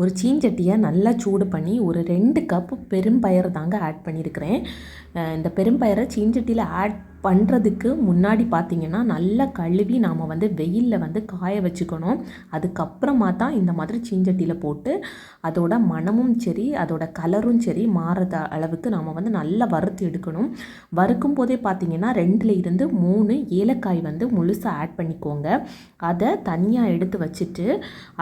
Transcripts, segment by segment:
ஒரு சீஞ்சட்டியை நல்லா சூடு பண்ணி ஒரு ரெண்டு கப்பு பெரும்பயிறு தாங்க ஆட் பண்ணியிருக்கிறேன். இந்த பெரும்பயரை சீஞ்சட்டியில் ஆட் பண்ணுறதுக்கு முன்னாடி பார்த்தீங்கன்னா நல்லா கழுவி நாம் வந்து வெயிலில் வந்து காய வச்சுக்கணும். அதுக்கப்புறமா தான் இந்த மாதிரி சீஞ்சட்டியில் போட்டு அதோட மணமும் சரி அதோட கலரும் சரி மாறுற அளவுக்கு நாம் வந்து நல்லா வறுத்து எடுக்கணும். வறுக்கும் போதே பார்த்தீங்கன்னா ரெண்டில் இருந்து மூணு ஏலக்காய் வந்து முழுசாக ஆட் பண்ணிக்கோங்க. அதை தனியாக எடுத்து வச்சுட்டு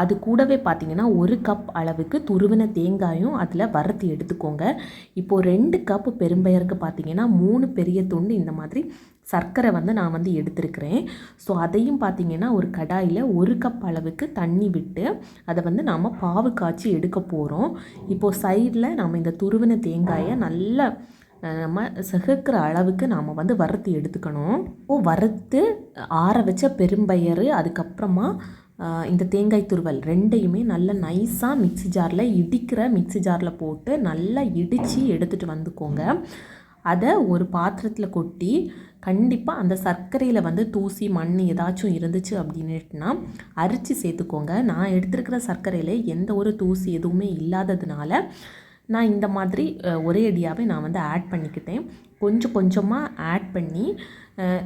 அது கூடவே பார்த்தீங்கன்னா ஒரு கப் அளவுக்கு துருவின தேங்காயும் அதில் வறுத்து எடுத்துக்கோங்க. இப்போது ரெண்டு கப் பெரும்பயருக்கு பார்த்தீங்கன்னா மூணு பெரிய துண்டு இந்த மாதிரி சர்க்கரை வந்து நான் வந்து எடுத்திருக்கிறேன். ஸோ அதையும் பார்த்தீங்கன்னா ஒரு கடாயில் ஒரு கப் அளவுக்கு தண்ணி விட்டு அதை வந்து நாம் பாவு காய்ச்சி எடுக்க போகிறோம் இப்போது சைடில் நம்ம இந்த துருவின தேங்காயை நல்லா நம்ம செகுக்கிற அளவுக்கு நாம் வந்து வறுத்து எடுத்துக்கணும். ஓ வறுத்து ஆற வச்ச பெரும்பயறு அதுக்கப்புறமா இந்த தேங்காய் துருவல் ரெண்டையுமே நல்லா நைஸாக மிக்ஸி ஜாரில் இடிக்கிற மிக்ஸி ஜாரில் போட்டு நல்லா இடித்து எடுத்துகிட்டு வந்துக்கோங்க. அதை ஒரு பாத்திரத்தில் கொட்டி கண்டிப்பாக அந்த சர்க்கரையில் வந்து தூசி மண் ஏதாச்சும் இருந்துச்சு அப்படின்னுட்டுனா அரிச்சு சேர்த்துக்கோங்க. நான் எடுத்துருக்கிற சர்க்கரையில் எந்த ஒரு தூசி எதுவுமே இல்லாததுனால நான் இந்த மாதிரி ஒரே அடியாகவே நான் வந்து ஆட் பண்ணிக்கிட்டேன். கொஞ்சம் கொஞ்சமாக ஆட் பண்ணி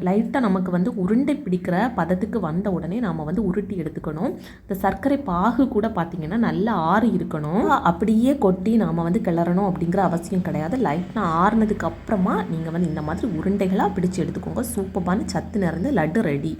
லைட்டாக நமக்கு வந்து உருண்டை பிடிக்கிற பதத்துக்கு வந்த உடனே நாம் வந்து உருட்டி எடுத்துக்கணும். இந்த சர்க்கரை பாகு கூட பார்த்திங்கன்னா நல்லா ஆறு இருக்கணும். அப்படியே கொட்டி நாம் வந்து கிளறணும் அப்படிங்கிற அவசியம் கிடையாது. லைட்டாக ஆறுனதுக்கு அப்புறமா நீங்கள் வந்து இந்த மாதிரி உருண்டைகளாக பிடிச்சு எடுத்துக்கோங்க. சூப்பரான சத்து நிறைந்த லட்டு ரெடி